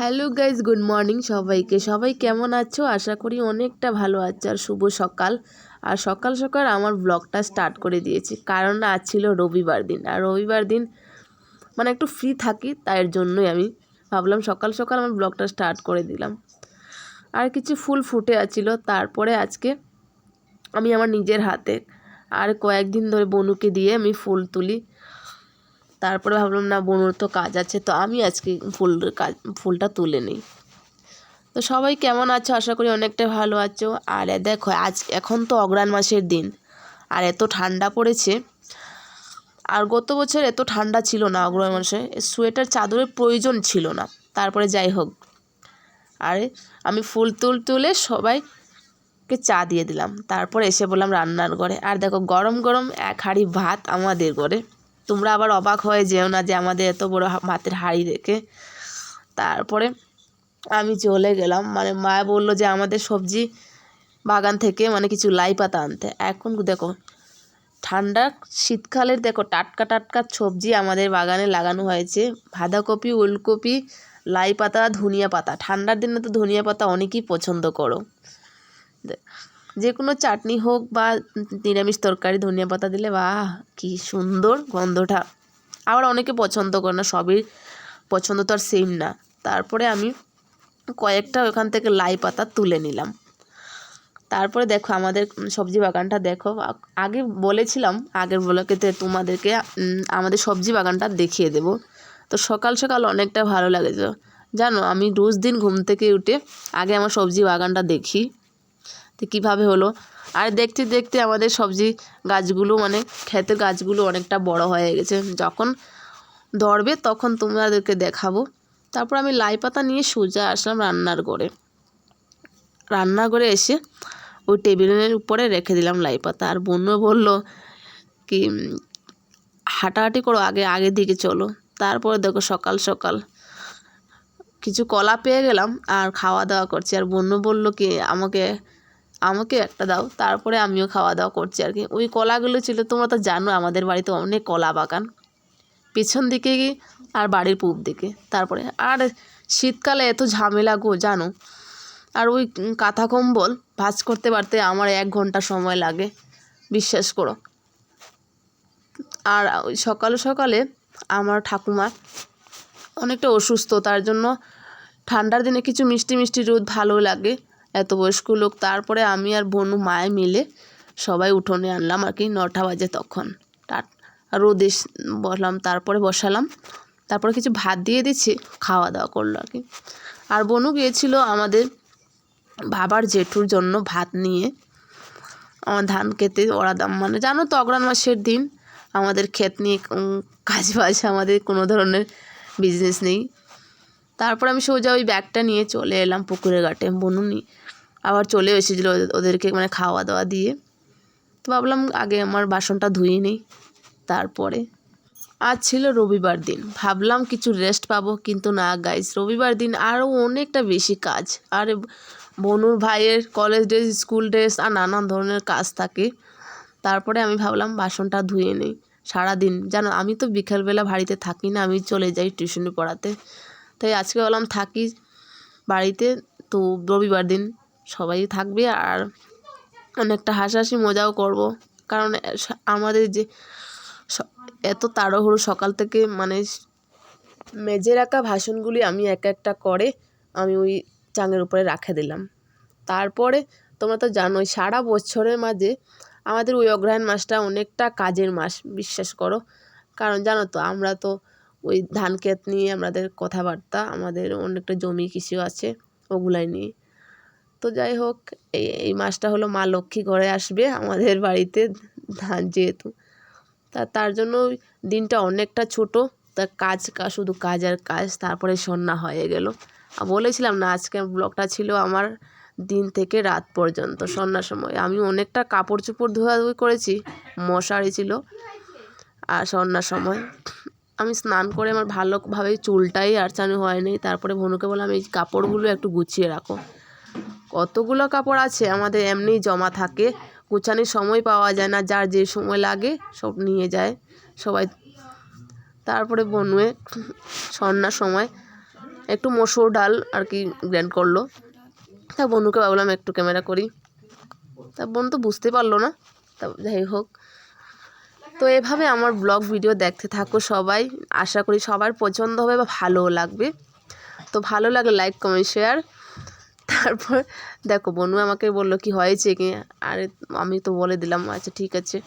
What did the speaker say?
Hello guys good morning সবাইকে। সবাই কেমন আছো? আশা করি অনেকটা ভালো আছো আর শুভ সকাল। আর সকাল সকাল আমার ব্লগটা স্টার্ট করে দিয়েছি। কারণ আজ ছিল রবিবার দিন। আর রবিবার দিন মানে একটু ফ্রি থাকি, তাই জন্যই আমি ভাবলাম সকাল সকাল আমার ব্লগটা স্টার্ট করে দিলাম। আর কিছু ফুল ফুটে আছিল। তারপরে আজকে আমি আমার নিজের হাতে আর কয়েকদিন ধরে বনুকে দিয়ে আমি ফুল তুলি। তারপরে ভাবলাম, না, বোনের তো কাজ আছে, তো আমি আজকে ফুল কাজ, ফুলটা তুলে নিই। তো সবাই কেমন আছো? আশা করি অনেকটা ভালো আছো। আর দেখো, আজ, এখন তো অগ্রাণ মাসের দিন, আর এত ঠান্ডা পড়েছে। আর গত বছর এত ঠান্ডা ছিল না অগ্রহায়ণ মাসে সোয়েটার চাদরের প্রয়োজন ছিল না। তারপরে যাই হোক, আরে আমি ফুল তুল, তুলে সবাইকে চা দিয়ে দিলাম। তারপর এসে বললাম রান্নার ঘরে। আর দেখো, গরম গরম এক হাঁড়ি ভাত আমাদের ঘরে। তোমরা আবার অবাক হয়ে যেও না যে আমাদের এত বড় ভাতের হাঁড়ি রেখে তারপরে আমি চলে গেলাম। মানে মা বলল যে আমাদের সবজি বাগান থেকে মানে কিছু লাই পাতা আনতে। এখন দেখো, ঠান্ডা শীতকালের দেখো, টাটকা টাটকা সবজি আমাদের বাগানে লাগানো হয়েছে। বাঁধাকপি, ওলকপি, লাই পাতা, ধনিয়া পাতা। ঠান্ডার দিনে তো ধনিয়া পাতা অনেকেই পছন্দ করো। যে কোনো চাটনি হোক বা নিরামিষ তরকারি, ধনিয়া পাতা দিলে বাহ, কি সুন্দর গন্ধটা। আবার অনেকে পছন্দ করে না, সবই পছন্দ তো আর সেম না। তারপরে আমি কয়েকটা ওখান থেকে লাই পাতা তুলে নিলাম। তারপরে দেখো আমাদের সবজি বাগানটা দেখো। আগে বলেছিলাম, আগের ব্লকেতে তোমাদেরকে আমাদের সবজি বাগানটা দেখিয়ে দেব। তো সকাল সকাল অনেকটা ভালো লাগেছে জানো, আমি রোজ দিন ঘুম থেকে উঠে আগে আমার সবজি বাগানটা দেখি। তো কীভাবে হলো। আর দেখতে দেখতে আমাদের সবজি গাছগুলো মানে ক্ষেতের গাছগুলো অনেকটা বড় হয়ে গেছে। যখন ধরবে তখন তোমাদেরকে দেখাবো। তারপর আমি লাই পাতা নিয়ে সোজা আসলাম রান্নার ঘরে। রান্নাঘরে এসে ওই টেবিলের উপরে রেখে দিলাম লাই পাতা। আর বন্য বলল কি, হাঁটাহাঁটি করো আগে আগের দিকে চলো। তারপরে দেখো সকাল সকাল কিছু কলা পেয়ে গেলাম আর খাওয়া দাওয়া করছি। আর বন্য বলল কি, আমাকে আমাকে একটা দাও, তারপরে আমিও খাওয়া দাওয়া করছি আর কি। ওই কলাগুলো ছিল, তোমরা তো জানো আমাদের বাড়িতে অনেক কলা বাগান। পেছন দিকে আর বাড়ির পূব দিকে। তারপরে, আর শীতকালে এত ঝামেলা গো, জানো? আর ওই কাঁথা কম্বল, ভাঁজ করতে পারতে আমার এক ঘণ্টা সময় লাগে, বিশ্বাস করো। আর ওই সকালে সকালে আমার ঠাকুমা অনেকটা অসুস্থ, তার জন্য ঠান্ডার দিনে কিছু মিষ্টি মিষ্টি রোদ ভালো লাগে। এত বয়স্ক লোক, তারপরে আমি আর বনু, মায়ে মিলে সবাই উঠোনে আনলাম আর কি নটা বাজে তখন। রোদে বসলাম তারপরে বসালাম। তারপরে কিছু ভাত দিয়ে দিচ্ছি, খাওয়া দাওয়া করল আর কি। আর বনু গিয়েছিল আমাদের বাবার জেঠুর জন্য ভাত নিয়ে। আমার ধান খেতে ওরা দাম মানে জানো তো, অগ্রাণ মাসের দিন আমাদের ক্ষেত নিয়ে কাজ বাজ, আমাদের কোনো ধরনের বিজনেস নেই। তারপর আমি সোজা ওই ব্যাগটা নিয়ে চলে এলাম পুকুরের ঘাটে, বনুনি আবার চলে এসেছিল ওদেরকে মানে খাওয়া দাওয়া দিয়ে। তো ভাবলাম আগে আমার বাসনটা ধুয়ে নিই, তারপরে। আজ ছিল রবিবার দিন, ভাবলাম কিছু রেস্ট পাবো, কিন্তু না গাইজ রবিবার দিন আরও অনেকটা বেশি কাজ। আর বনুর ভাইয়ের কলেজ ড্রেস স্কুল ড্রেস আর নানান ধরনের কাজ থাকে। তারপরে আমি ভাবলাম বাসনটা ধুয়ে নিই, সারাদিন, জানো আমি তো বিকেলবেলা বাড়িতে থাকি না, আমি চলে যাই টিউশনি পড়াতে। তাই আজকে বললাম থাকি বাড়িতে। তো রবিবার দিন সবাই থাকবে আর অনেকটা হাসাহাসি মজাও করব। কারণ আমাদের যে এত তাড়াহুড়ো সকাল থেকে মানে মেজে রাখা ভাষণগুলি আমি এক একটা করে আমি ওই চাঙের উপরে রাখে দিলাম। তারপরে তোমরা তো জানোই সারা বছরের মাঝে আমাদের ওই অগ্রহায়ণ মাসটা অনেকটা কাজের মাস, বিশ্বাস করো। কারণ জানো তো, আমরা তো ওই ধান ক্ষেত নিয়ে আমাদের কথাবার্তা, আমাদের অনেকটা জমি কিছু আছে, ওগুলাই নিয়ে। তো যাই হোক, এই এই মাসটা হলো মা লক্ষ্মী ঘরে আসবে আমাদের বাড়িতে ধান যেহেতু। তা, তার জন্য দিনটা অনেকটা ছোট, তা কাজ শুধু কাজ আর কাজ, তারপরে সন্ধ্যা হয়ে গেল। বলেছিলাম না, আজকে ব্লগটা ছিল আমার দিন থেকে রাত পর্যন্ত সন্ধ্যার সময়। আমি অনেকটা কাপড় চোপড় ধোয়াধুয়ি করেছি, মশারি ছিল, আর সন্ধ্যার সময়। আমি স্নান করে আমার ভালোভাবে চুলটাই আরচানো হয়নি। তারপরে ভনুকে বললাম, এই কাপড়গুলো একটু গুছিয়ে রাখো। কতগুলো কাপড় আছে? আমাদের এমনিই জমা থাকে। গুছানোর সময় পাওয়া যায় না। যার যে সময় লাগে সব নিয়ে যায় সবাই। তারপরে বনুয়ে সন্ধ্যার সময় একটু মসুর ডাল আর কি গ্র্যান্ড করল। তা বনুকে ভাবলাম একটু ক্যামেরা করি। তা বোন তো বুঝতে পারল না। তা যাই হোক। তো এভাবে আমার ব্লগ ভিডিও দেখতে থাকো সবাই। আশা করি সবার পছন্দ হবে বা ভালোও লাগবে। তো ভালো লাগলে লাইক, কমেন্ট, শেয়ার। তারপর দেখো, বনু আমাকে বলল কি হয়েছে কি? আরে, আমি তো বলে দিলাম আচ্ছা ঠিক আছে।